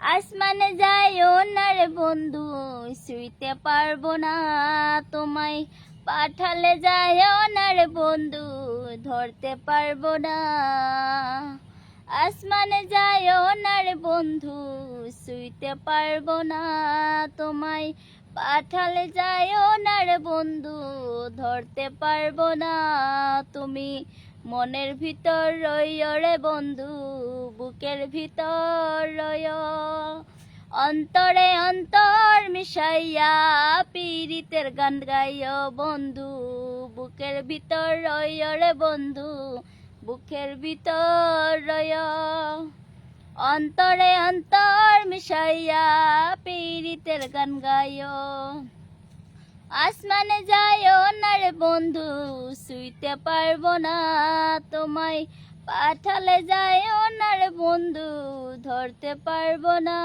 আসমানে যাইও না রে বন্ধু, শুইতে পারব না তোমায়। পাঠালে যাইও না রে বন্ধু, ধরতে পারব না। আসমানে যাইও না রে বন্ধু, শুইতে পারব না তোমায়। পাঠালে যাইও না রে বন্ধু, ধরতে পারব না তুমি। মনের ভিতর রইও রে বন্ধু বুকের ভিতর অন্তরে অন্তর মিশাইয়া পীড়িতের গান গাইও বন্ধু। বুকের ভিতর রইও রে বন্ধু, বুকের ভিতর রইও অন্তরে অন্তর মিশাইয়া পীড়িতের গান গাইও। আসমানে যাইও না রে বন্ধু, শুইতে পারব না তোমায়। পাঠালে যায় ওনার বন্ধু ধরতে পারব না।